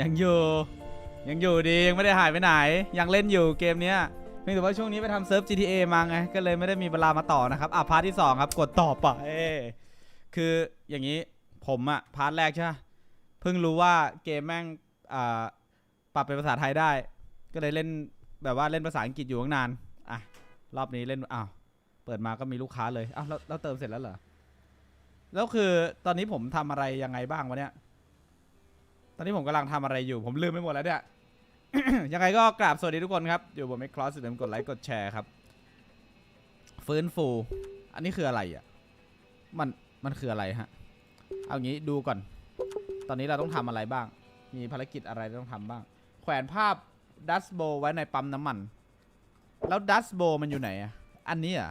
ยังอยู่ ยังอยู่ดียังไม่ได้หายไปไหน ยังเล่นอยู่เกมเนี้ยเพียงแต่ว่าช่วงนี้ไปทำเซิร์ฟ GTA มาไง ก็เลยไม่ได้มีเวลามาต่อนะครับ อะพาร์ทที่ 2 ครับ กดต่อไปคืออย่างนี้ผมอะพาร์ทแรกใช่เพิ่งรู้ว่าเกมแม่งอ่าปรับเป็นภาษาไทยได้ ก็เลยเล่นแบบว่าเล่นภาษาอังกฤษอยู่ตั้งนาน อะ รอบนี้เล่น อ้าว เปิดมาก็มีลูกค้าเลย อ้าวแล้วแล้วเติมเสร็จแล้วเหรอ แล้วคือตอนนี้ผมทำอะไรยังไงบ้างวะเนี่ย อนนี้ผมกำลังทำอะไรอยู่ ผมลืมไปหมดแล้วเนี่ย ยังไงก็กราบสวัสดีทุกคนครับ อยู่บนเมคคลอสอย่าลืมกดไลค์กดแชร์ครับ ฟื้นฟู อันนี้คืออะไรอะ มัน มันคืออะไรฮะ เอางี้ดูก่อน ตอนนี้เราต้องทำอะไรบ้าง มีภารกิจอะไรต้องทำบ้าง แขวนภาพดัสโบไว้ในปั๊มน้ำมัน แล้วดัสโบมันอยู่ไหนอะ อันนี้อะ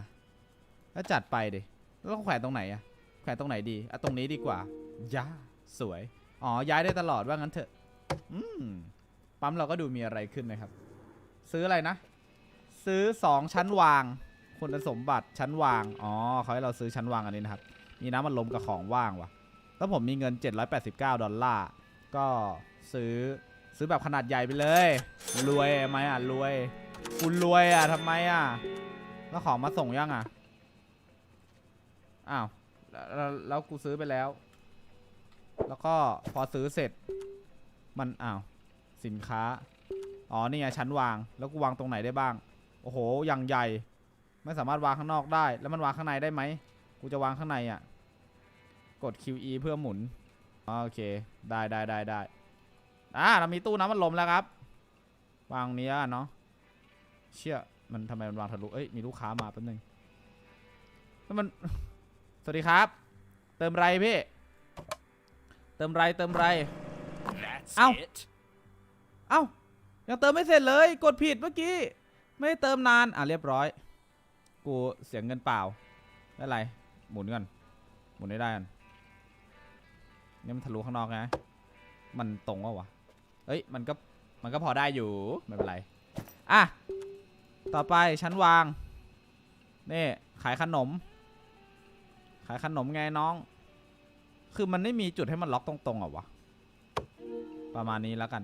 แล้วจัดไปดิ แล้วแขวนตรงไหนอะ แขวนตรงไหนดีอะตรงนี้ดีกว่า ย่า สวย อ๋อ ย้ายได้ตลอดว่างั้นเถอะ อืม ปั๊มเราก็ดูมีอะไรขึ้นนะครับ ซื้ออะไรนะ ซื้อ 2 ชั้นวาง คุณสมบัติชั้นวาง อ๋อเขาให้เราซื้อชั้นวางอันนี้นะครับ มีน้ำมันลมกับของว่างว่ะ แล้วผมมีเงิน 789 ดอลลาร์ ก็ซื้อ ซื้อแบบขนาดใหญ่ไปเลย รวยไหมอะ รวย คุณรวยอะทำไมอะ แล้วของมาส่งยังอะ อ้าว แล้วแล้วแล้วกูซื้อไปแล้ว แล้วก็พอซื้อเสร็จ มันอ้าวสินค้า อ๋อ นี่ไงชั้นวาง แล้วกูวางตรงไหนได้บ้าง โอ้โห อย่างใหญ่ ไม่สามารถวางข้างนอกได้ แล้วมันวางข้างในได้ไหม กูจะวางข้างในอะ กด QE เพื่อหมุน โอเค ได้ได้ได้ได้อ่าเรามีตู้น้ำมันลมแล้วครับ วางนี้เนาะ เชี่ย มันทำไมมันวางทะลุ เอ้ย มีลูกค้ามาแป๊บนึงแล้วมัน สวัสดีครับ เติมไรพี่ ติมไรเติมไร That's Ow. it. เอ้า ยังเติมไม่เสร็จเลย กดผิดเมื่อกี้ ไม่ได้เติมนาน อะเรียบร้อย กูเสียเงินเปล่าไม่เป็นไร หมุนก่อน หมุนได้ได้กันนี่มันทะลุข้างนอกนะมันตรงวะวะ เอ้ย มันก็ มันก็พอได้อยู่ ไม่เป็นไร อะ ต่อไปชั้นวาง นี่ ขายขนม ขายขนมไงน้อง คือมันไม่มีจุดให้มันล็อกตรงๆเหรอวะ ประมาณนี้แล้วกัน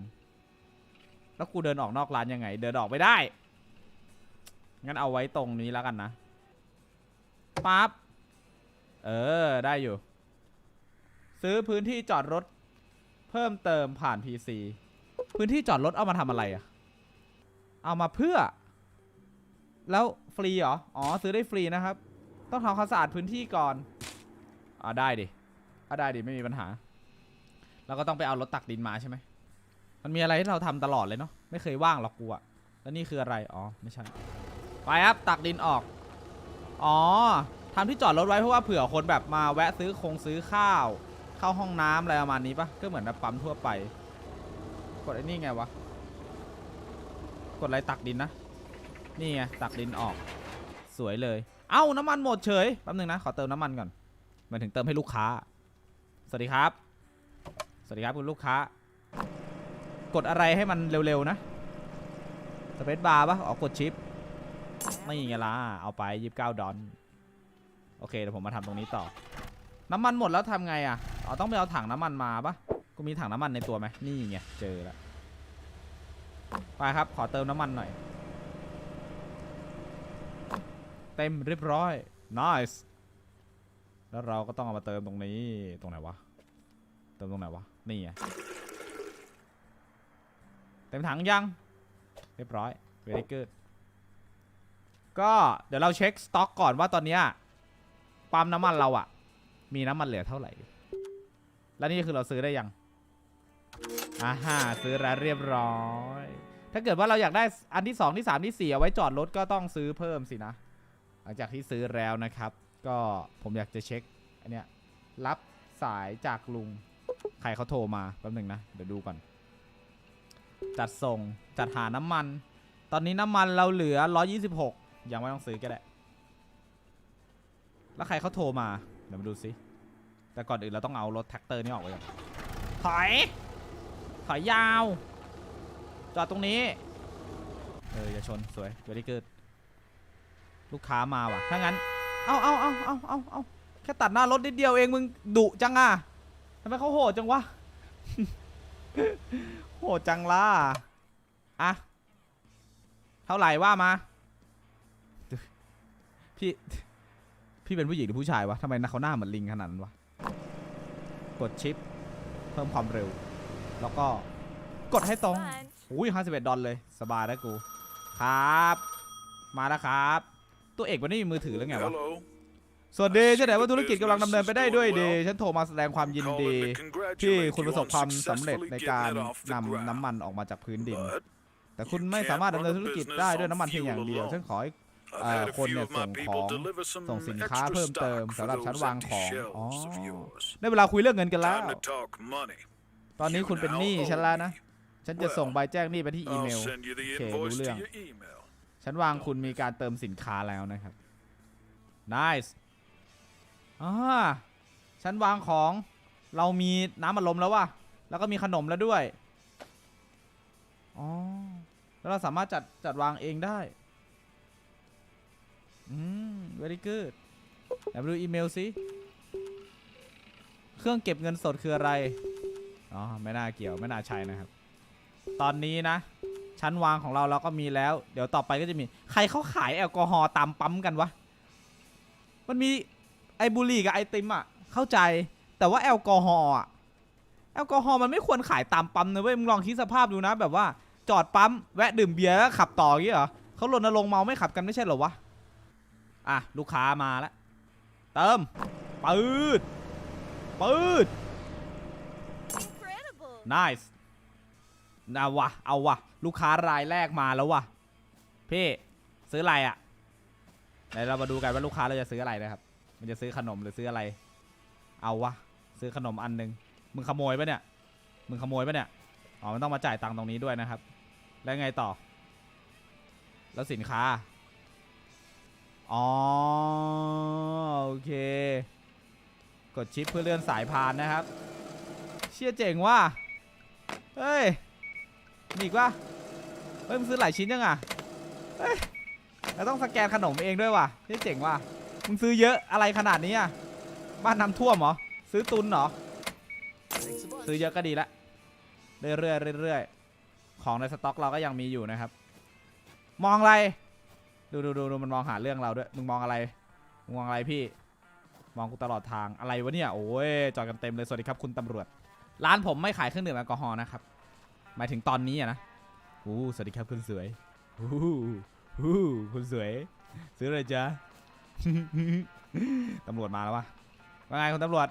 แล้วกูเดินออกนอกร้านยังไง เดินออกไม่ได้ งั้นเอาไว้ตรงนี้แล้วกันนะปั๊บ เออ ได้อยู่ ซื้อพื้นที่จอดรถ เพิ่มเติมผ่าน PC พื้นที่จอดรถเอามาทำอะไรอะเอามาเพื่อ แล้วฟรีเหรอ อ๋อ ซื้อได้ฟรีนะครับ ต้องทำความสะอาดพื้นที่ก่อน อ่าได้ดิ อ่าได้ดิไม่มีปัญหาเราก็ต้องไปเอารถตักดินมาใช่ไหมมันมีอะไรที่เราทำตลอดเลยเนาะไม่เคยว่างหรอกกูอะแล้วนี่คืออะไรอ๋อไม่ใช่ไปครับตักดินออกอ๋อทำที่จอดรถไว้เพราะว่าเผื่อคนแบบมาแวะซื้อคงซื้อข้าว เข้าห้องน้ำอะไรประมาณนี้ปะก็เหมือนแบบปั๊มทั่วไป กดไอ้นี่ไงวะ กดอะไรตักดินนะ นี่ไงตักดินออก สวยเลย เอ้าน้ำมันหมดเฉยแป๊บนึงนะ ขอเติมน้ำมันก่อนหมายถึงเติมให้ลูกค้า สวัสดีครับ สวัสดีครับคุณลูกค้า กดอะไรให้มันเร็วๆนะ สเปซบาร์ปะออกกดชิป ไม่ไงล่ะเอาไปยี่สิบเก้าดอลโอเคเดี๋ยวผมมาทำตรงนี้ต่อ น้ำมันหมดแล้วทำไงอะอ๋อต้องไปเอาถังน้ำมันมาปะกูมีถังน้ำมันในตัวไหมนี่ไงเจอแล้วไปครับ ขอเติมน้ำมันหน่อย เต็มเรียบร้อย nice แล้วเราก็ต้องเอามาเติมตรงนี้ตรงไหนวะ เติมตรงไหนวะ นี่ไง เต็มถังยัง เรียบร้อย very good ก็เดี๋ยวเราเช็คสต็อกก่อนว่าตอนนี้ปั๊มน้ำมันเราอะมีน้ำมันเหลือเท่าไหร่ แล้วนี่คือเราซื้อได้ยังอ่าฮะซื้อแล้วเรียบร้อย ถ้าเกิดว่าเราอยากได้อันที่ 2 ที่ 3 ที่ 4 เอาไว้จอดรถก็ต้องซื้อเพิ่มสินะ หลังจากที่ซื้อแล้วนะครับ ก็ผมอยากจะเช็คอันเนี้ยรับสายจากลุง ใครเขาโทรมาแป๊บหนึ่งนะ เดี๋ยวดูก่อน จัดส่งจัดหาน้ำมัน ตอนนี้น้ำมันเราเหลือ 126 ยังไม่ต้องซื้อก็ได้แล้วใครเขาโทรมา เดี๋ยวมาดูซิแต่ก่อนอื่นเราต้องเอารถแท็กเตอร์นี่ออกไปก่อน ถอย ถอยยาว จอดตรงนี้ เอออย่าชนสวยเวลี่เกิด ลูกค้ามาว่ะ ถ้างั้น เอาเอาเอาเอาเอาเอาแค่ตัดหน้ารถนิดเดียวเองมึงดุจังอะทำไมเขาโหดจังวะ โหดจังล่ะอะเท่าไหร่ว่ามา พี่ พี่เป็นผู้หญิงหรือผู้ชายวะทำไมเขาหน้าเหมือนลิงขนาดนั้นวะ กดชิป เพิ่มความเร็ว แล้วก็กดให้ตรง Fun. อุ้ยห้าสิบเอ็ดดอลเลย สบายแล้วกู ครับ มาแล้วครับ ตัวเอกมันไม่มีมือถือแล้วไงวะ Hello. สวัสดีฉันไหนว่าธุรกิจกำลังดำเนินไปได้ด้วยดีฉันโทรมาแสดงความยินดี Calling to ที่ congratulate คุณประ you สบ on ความสำเร็จ successfully ใน getting การ it off the นำ ground. น้ำมันออกมาจากพื้นดิน But แต่คุณไม่สามารถดำเนินธุรกิจได้ด้วยน้ำมันเพียงอย่างเดียว ฉันขอให้ I've Uh, had a คนเนี่ few ย of my ส่ง people ของ deliver some ส่งสินค้า extra เพิ่มเติม stock สำหรับ for ชั้น those วาง empty ของอ๋อ shelves of yours. ได้เวลาคุยเรื่องเงินกันแล้ว Time to talk money. ตอนนี้คุณเป็นหนี้ฉันแล้วนะ ฉันจะส่งใบแจ้งหนี้ไปที่อีเม I'll ล send you the Okay, invoice to William. your email. ฉันวางคุณมีการเติมสินค้าแล้วนะครับ nice อ่าฉันวางของเรามีน้ำมันลมแล้วว่ะ แล้วก็มีขนมแล้วด้วย อ๋อ แล้วเราสามารถจัดจัดวางเองได้ อืม very good เดี๋ยวดูอีเมลสิ เครื่องเก็บเงินสดคืออะไร อ๋อ ไม่น่าเกี่ยว ไม่น่าใช่นะครับ ตอนนี้นะ ชั้นวางของเราเราก็มีแล้ว เดี๋ยวต่อไปก็จะมี ใครเขาขายแอลกอฮอล์ตามปั๊มกันวะ มันมีไอบุหรี่กับไอติมอะ เข้าใจ แต่ว่าแอลกอฮอล์อะ แอลกอฮอล์มันไม่ควรขายตามปั๊มนะเว้ย มึงลองคิดสภาพดูนะ แบบว่าจอดปั๊มแวะดื่มเบียร์แล้วขับต่ออย่างงี้เหรอเขารณรงค์เมาไม่ขับกันไม่ใช่เหรอวะ อะลูกค้ามาแล้ว เติม ปืด ปืด Incredible. nice นะวะ เอาวะ ลูกค้ารายแรกมาแล้ววะพี่ซื้ออะไรอะ่ะเดี๋ยวเรามาดูกันว่าลูกค้าเราจะซื้ออะไรนะครับ มันจะซื้อขนมหรือซื้ออะไร เอาวะซื้อขนมอันหนึงมึงขโมยปะเนี่ย มึงขโมยปะเนี่ย อ๋อ มันต้องมาจ่ายตังค์ตรงนี้ด้วยนะครับ แล้วไงต่อ แล้วสินค้า อ๋อ โอเค กดชิปเพื่อเลื่อนสายพานนะครับ เชี่ยเจ๋งว่ะ เฮ้ย มีอีกว่ะเฮ้ยมึงซื้อหลายชิ้นยังอะเฮ้ยแล้วต้องสแกนขนมเองด้วยว่ะเชี่เจ๋งว่ะมึงซื้อเยอะอะไรขนาดนี้อะบ้านน้ำท่วมเหรอซื้อตุนเหรอซื้อเยอะก็ดีละเรื่อยๆเรื่อยๆของในสต็อกเราก็ยังมีอยู่นะครับ มองอะไร ดูดูดูดูมันมองหาเรื่องเราด้วยมึงมองอะไรมึงมองอะไรพี่ มองกูตลอดทางอะไรวะเนี่ยโอ้ยจอดกันเต็มเลยสวัสดีครับคุณตำรวจ ร้านผมไม่ขายเครื่องดื่มแอลกอฮอล์นะครับ หมายถึงตอนนี้อะนะอู้สวัสดีครับคุณสวยอู้หูคุณสวย ซื้ออะไรจ๊ะ ตำรวจมาแล้ววะว่าไงคุณตำรวจ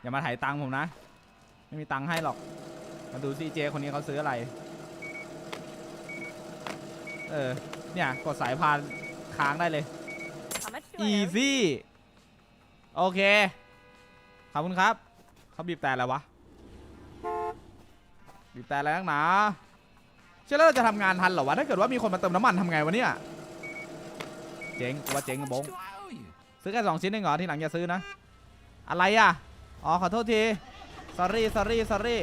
อย่ามาถ่ายตังค์ผมนะ ไม่มีตังค์ให้หรอก มาดูซีเจคนนี้เขาซื้ออะไร เออ เนี่ย กดสายพานค้างได้เลย How much do I owe? easy โอเค ขอบคุณครับ เขาบีบแต่แล้ววะ บีบแต่อะไรนักหนาเชื่อแล้วเราจะทำงานทันเหรอวะถ้าเกิดว่ามีคนมาเติมน้ำมันทำไงวะเนี่ยเจ๊งกูว่าเจ๊งกับบงซื้อแค่สองชิ้นเองเหรอที่หลังอย่าซื้อนะ อะไรอะอ๋อขอโทษที sorry sorry sorry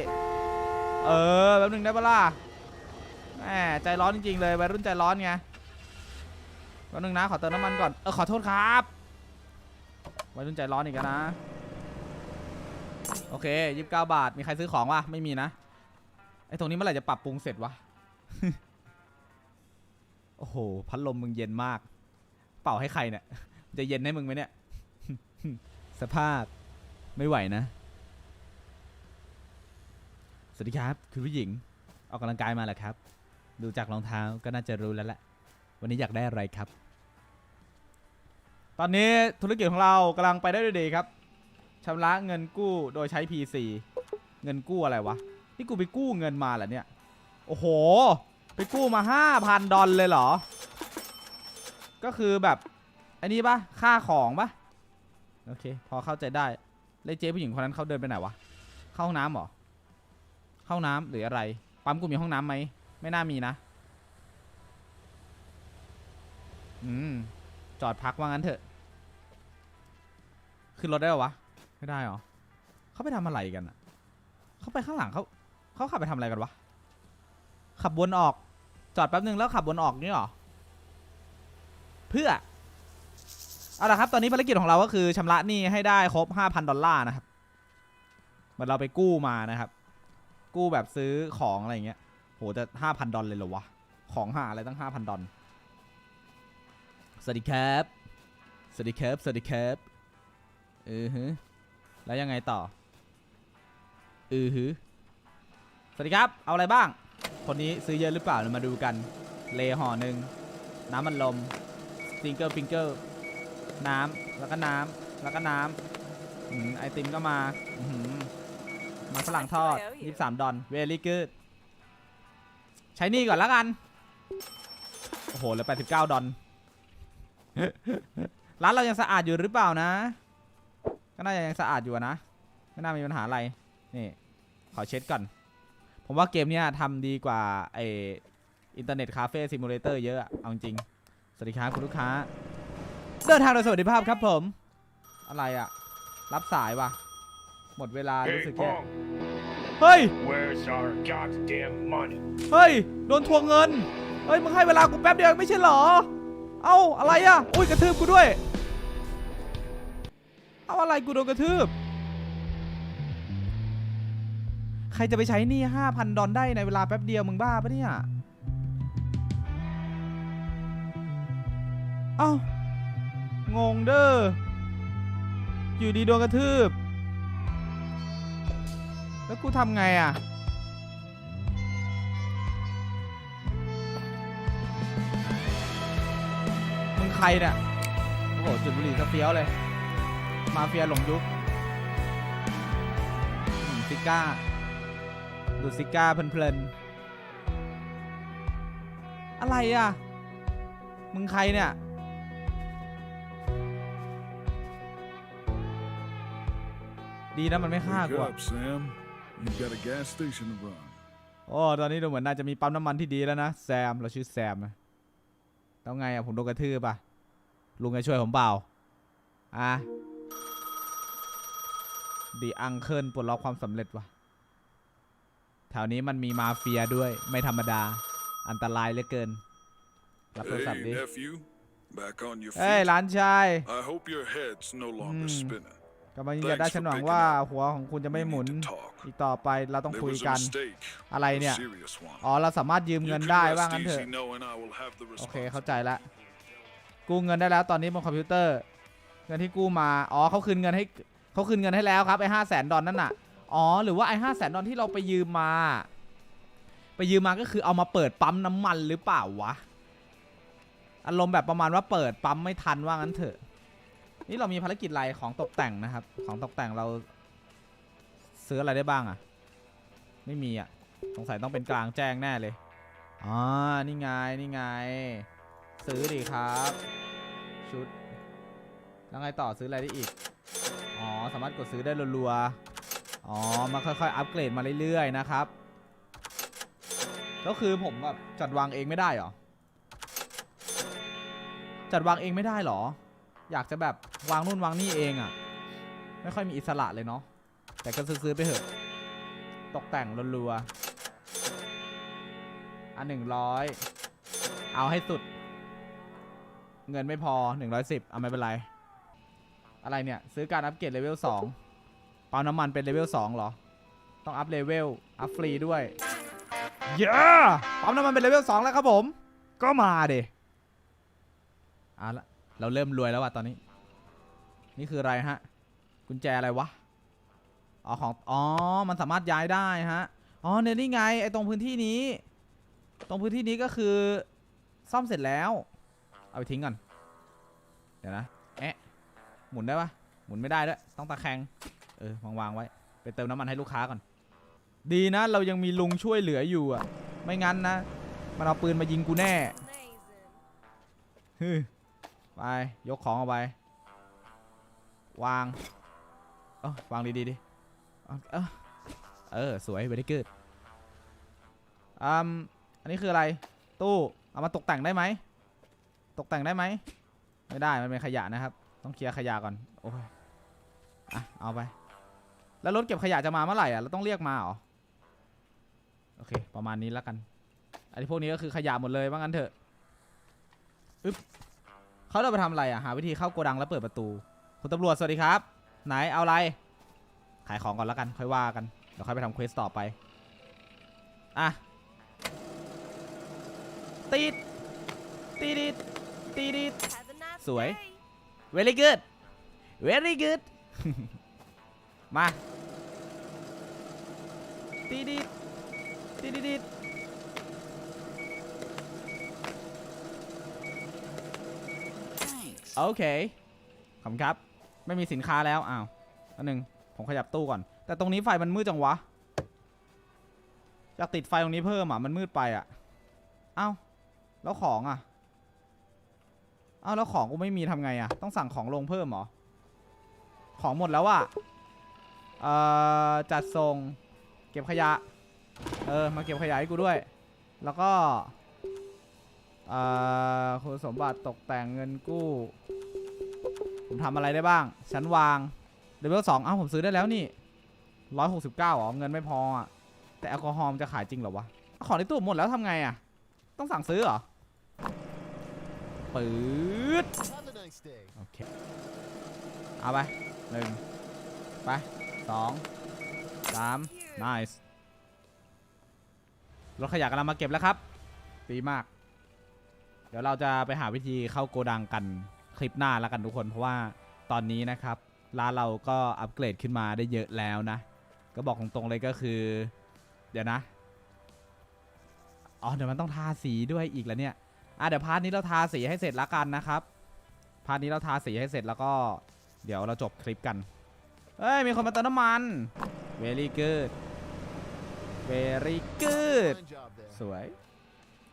เออแป๊บนึงได้ปะล่ะแหมใจร้อนจริงๆเลยวัยรุ่นใจร้อนไงแป๊บนึงนะขอเติมน้ำมันก่อนเออขอโทษครับวัยรุ่นใจร้อนอีกแล้วนะ โอเคยี่สิบเก้าบาทมีใครซื้อของวะไม่มีนะ ไอ้ตรงนี้เมื่อไหร่จะปรับปรุงเสร็จวะ โอ้โห พัดลมมึงเย็นมาก เป่าให้ใครเนี่ย จะเย็นให้มึงไหมเนี่ย สภาพไม่ไหวนะ สวัสดีครับ คุณผู้หญิง ออกกำลังกายมาเหรอครับ ดูจากรองเท้าก็น่าจะรู้แล้วแหละ วันนี้อยากได้อะไรครับ ตอนนี้ธุรกิจของเรากำลังไปได้ด้วยดีครับชำระเงินกู้โดยใช้ PC เงินกู้อะไรวะ นี่กูไปกู้เงินมาเหรอเนี่ย โอ้โห ไปกู้มา 5,000 ดอลเลยเหรอ ก็คือแบบ อันนี้ปะค่าของปะโอเค พอเข้าใจได้เลยเจ๊ผู้หญิงคนนั้นเขาเดินไปไหนวะ เข้าห้องน้ำเหรอ เข้าห้องน้ำหรืออะไร ปั๊มกูมีห้องน้ำไหม ไม่น่ามีนะ อืม จอดพักว่างั้นเถอะ ขึ้นรถได้ปะวะ ไม่ได้หรอ เขาไปทำอะไรกันอะเขาไปข้างหลังเขา เขาขับไปทำอะไรกันวะ ขับวนออก จอดแป๊บนึงแล้วขับวนออกนี่หรอ เพื่อ เอาละครับ ตอนนี้ภารกิจของเราก็คือชำระหนี้ให้ได้ครบ 5,000 ดอลลาร์นะครับ เหมือนเราไปกู้มานะครับ กู้แบบซื้อของอะไรเงี้ย โหจะห้าพันดอลเลยเหรอวะ ของหาอะไรตั้งห้าพันดอลสวัสดีครับ สวัสดีครับ สวัสดีครับ อือฮึ แล้วยังไงต่อ อือฮึ สวัสดีครับ เอาอะไรบ้าง คนนี้ซื้อเยอะหรือเปล่าเดี๋ยวมาดูกัน เลห่อหนึ่ง น้ำมันลมสิงเกิลฟิงเกิลน้ำแล้วก็น้ำแล้วก็น้ำอืมไอติมก็มาอื้อหือมาฝรั่งทอด 23 ดอลเวลี่กูดใช้นี่ก่อนล้วกัน โอ้โหเหลือ89 ดอลร้านเรายังสะอาดอยู่หรือเปล่านะ ก็น่าจะยังสะอาดอยู่นะ ไม่น่ามีปัญหาอะไร นี่ ขอเช็ดก่อน ผมว่าเกมเนี้ยทำดีกว่าไออินเทอร์เน็ตคาเฟ่ซิมูเลเตอร์เยอะอะเอาจริง สวัสดีครับคุณลูกค้า เดินทางโดยสวัสดิภาพครับผม อะไรอะรับสายว่ะ หมดเวลา Hey, รู้สึกแย่ Pong, เฮ้ย where's our goddamn money? เฮ้ย โดนทวงเงิน เฮ้ย มึงให้เวลากูแป๊บเดียวไม่ใช่เหรอ เอ้า อะไรอะอุ้ย กระทืบกูด้วย เอาอะไรกูโดนกระทืบ ใครจะไปใช้หนี่ห้าพันดอลได้ในเวลาแป๊บเดียวมึงบ้าปะเนี่ย เอ้างงเด้อ อยู่ดีโดนกระทืบ แล้วกูทำไงอะ มึงใครเนี่ยโอ้โห จุดบุหรี่สเฟี้ยวเลย มาเฟียหลงยุคซิก้า ดูซิก้าเพลินๆ อะไรอะ มึงใครเนี่ย ดีนะมันไม่ฆ่า Wake กูอะ up, Sam. You've got a gas station to run. โอ้ ตอนนี้ดูเหมือนน่าจะมีปั๊มน้ำมันที่ดีแล้วนะ แซม เราชื่อแซมนะแล้วไงอะผมโดนกระทืบป่ะ ลุงจะช่วยผมเปล่า อะ ดีอังเคิลปลดล็อกความสำเร็จว่ะ แถวนี้มันมีมาเฟียด้วยไม่ธรรมดา อันตรายเหลือเกิน รับโทรศัพท์ Hey, ดิ nephew. Back on your เฮ้ย feet. ร้านชาย I hope your head's no longer Hmm. spinning. กำลังจะได้ฉันหวังว่าหัวของคุณจะ We ไม่หมุน need to talk. อีกต่อไปเราต้อง There คุย was a กัน mistake. อะไร A เนี่ย serious one. อ๋อ เราสามารถยืม You เงิน can ได้ว่า rest งั้นเถอะ easy knowing I will have the โอเค response. เข้าใจละกู้เงินได้แล้วตอนนี้บนคอมพิวเตอร์ เงินที่กู้มา อ๋อเขาคืนเงินให้เขาคืนเงินให้แล้วครับไอ้ห้าแสนดอลนั่นน่ะ อ๋อ หรือว่าไอ้ห้าแสนดอลที่เราไปยืมมา ไปยืมมาก็คือเอามาเปิดปั๊มน้ำมันหรือเปล่าวะ อารมณ์แบบประมาณว่าเปิดปั๊มไม่ทันว่างั้นเถอะ นี่เรามีภารกิจอะไรของตกแต่งนะครับ ของตกแต่งเรา ซื้ออะไรได้บ้างอะไม่มีอะสงสัยต้องเป็นกลางแจ้งแน่เลยอ๋อนี่ไง นี่ไง ซื้อดีครับ ชุด แล้วไงต่อซื้ออะไรได้อีก อ๋อ สามารถกดซื้อได้รัวๆ อ๋อมาค่อยๆ อัปเกรดมาเรื่อยๆ นะครับแล้วคือผมแบบจัดวางเองไม่ได้หรอ จัดวางเองไม่ได้เหรอ อยากจะแบบวางนู่นวางนี่เองอะ่ะ ไม่ค่อยมีอิสระเลยเนาะ แต่ก็ซื้อๆไปเถอะ ตกแต่งรัวๆ อันหนึ่งร้อยเอาให้สุด เงินไม่พอ110เอาไม่เป็นไร อะไรเนี่ย ซื้อการอัปเกรดเลเวล2 ปั๊มน้ำมันเป็นเลเวล2เหรอ ต้องอัพเลเวล อัพฟรีด้วย เย้ปั๊มน้ำมันเป็นเลเวล2แล้วครับผม ก็มาเดเอาละเราเริ่มรวยแล้วว่ะตอนนี้ นี่คืออะไรฮะ กุญแจอะไรวะ อ๋อของ อ๋อ มันสามารถย้ายได้ฮะ อ๋อเนี่ยนี่ไงไอ้ตรงพื้นที่นี้ ตรงพื้นที่นี้ก็คือซ่อมเสร็จแล้ว เอาไปทิ้งก่อน เดี๋ยวนะ แอะ หมุนได้ปะหมุนไม่ได้ด้วย ต้องตะแคง เออวางวางไว้ ไปเติมน้ำมันให้ลูกค้าก่อน ดีนะ เรายังมีลุงช่วยเหลืออยู่อะ ไม่งั้นนะ มันเอาปืนมายิงกูแน่ฮึไป ยกของเอาไป วาง เออวางดีๆดิเอาเออเออ สวย very good อืมอันนี้คืออะไร ตู้ เอามาตกแต่งได้ไหม ตกแต่งได้ไหม ไม่ได้ มันเป็นขยะนะครับ ต้องเคลียร์ขยะก่อน โอ้ย อะ เอาไป แล้วรถเก็บขยะจะมาเมื่อไหร่อะเราต้องเรียกมาเหรอโอเค ประมาณนี้แล้วกันอันนี้พวกนี้ก็คือขยะหมดเลยว่างั้นเถอะอึ๊บเขาจะไปทำอะไรอะหาวิธีเข้าโกดังแล้วเปิดประตูคุณตำรวจสวัสดีครับ ไหนเอาอะไร ขายของก่อนแล้วกัน ค่อยว่ากันเดี๋ยวค่อยไปทำเควสต่อไปอะติดติดติดติด Have a nice สวย very good very good มา ติดติดติดโอเคขอบคุณครับ ไม่มีสินค้าแล้ว อ้าวอันหนึ่งผมขยับตู้ก่อน แต่ตรงนี้ไฟมันมืดจังวะ อยากติดไฟตรงนี้เพิ่มอะ มันมืดไปอะ เอ้า แล้วของอะ เอ้าแล้วของกูไม่มีทำไงอะ ต้องสั่งของลงเพิ่มเหรอ ของหมดแล้วอะ เอ่อ จัดส่ง เก็บขยะ เออ มาเก็บขยะให้กูด้วย แล้วก็เอ่อคุณสมบัติตกแต่งเงินกู้ ผมทำอะไรได้บ้าง ชั้นวางเลเวลสองเอ้าผมซื้อได้แล้วนี่ร้อยหกสิบเก้าอ๋อเงินไม่พออะ แต่แอลกอฮอล์มันจะขายจริงเหรอวะ ของในตู้หมดแล้วทำไงอะ ต้องสั่งซื้อเหรอปืดโอเค เอาไปหนึ่งไปสองสาม nice รถขยะกำลังมาเก็บแล้วครับ ดีมาก เดี๋ยวเราจะไปหาวิธีเข้าโกดังกันคลิปหน้าแล้วกันทุกคน เพราะว่าตอนนี้นะครับ ร้านเราก็อัปเกรดขึ้นมาได้เยอะแล้วนะ ก็บอกตรงๆเลยก็คือ เดี๋ยวนะ อ๋อ เดี๋ยวมันต้องทาสีด้วยอีกแล้วเนี่ย อะเดี๋ยวพาร์ทนี้เราทาสีให้เสร็จแล้วกันนะครับ พาร์ทนี้เราทาสีให้เสร็จแล้วก็ เดี๋ยวเราจบคลิปกัน เฮ้ย มีคนมาเติมน้ำมัน very good very good Fine job there. สวย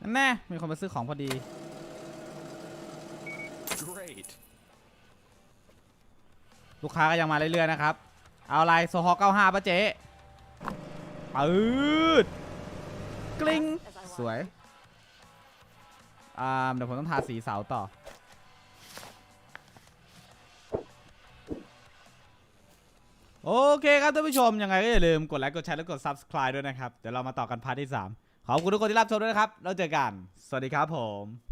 นั่นแน่มีคนมาซื้อของพอดี Great. ลูกค้าก็ยังมาเรื่อยๆนะครับ เอาอะไรโซฮอ95ป่ะเจ๊ปืดกลิ้ง As I สวยอ่าเดี๋ยวผมต้องทาสีเสาต่อ โอเคครับท่านผู้ชมยังไงก็อย่าลืมกดไลค์กดแชร์และกด subscribe ด้วยนะครับ เดี๋ยวเรามาต่อกันพาร์ทที่ 3 ขอบคุณทุกคนที่รับชมด้วยนะครับ แล้วเจอกัน สวัสดีครับผม